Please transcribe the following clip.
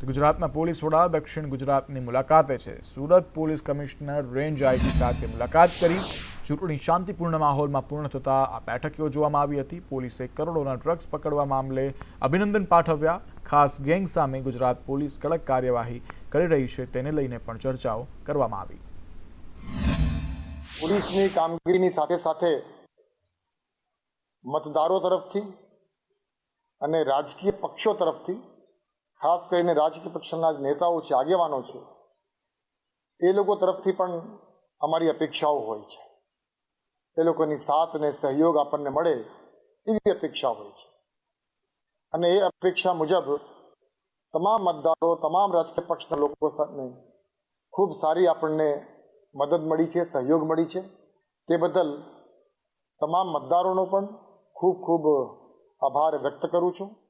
ગુજરાતના પોલીસ વડા દક્ષિણ ગુજરાતની મુલાકાતે છે. Surat police commissioner range IG સાથે મુલાકાત કરી. ચૂંટણી શાંતિપૂર્ણ માહોલમાં પૂર્ણ થતા આ બેઠક યોજવામાં આવી હતી. પોલીસે કરોડોના ડ્રગ્સ પકડવા મામલે અભિનંદન પાઠવ્યા. ખાસ ગેંગ સામે ગુજરાત પોલીસ કડક કાર્યવાહી કરી રહી છે. તેને લઈને પણ ચર્ચાઓ કરવામાં આવી. પોલીસની કામગીરીની સાથે સાથે મતદારો તરફથી અને રાજકીય પક્ષો તરફથી ખાસ કરીને રાજકીય પક્ષના નેતાઓ છે, આગેવાનો છે, એ લોકો તરફથી પણ અમારી અપેક્ષાઓ હોય છે. એ લોકોની સાથ અને સહયોગ આપણને મળે એવી અપેક્ષા હોય છે. અને એ અપેક્ષા મુજબ તમામ મતદારો, તમામ રાજકીય પક્ષના લોકો સાથે ખૂબ સારી આપણને મદદ મળી છે, સહયોગ મળી છે. તે બદલ તમામ મતદારોનો પણ ખૂબ ખૂબ આભાર વ્યક્ત કરું છું.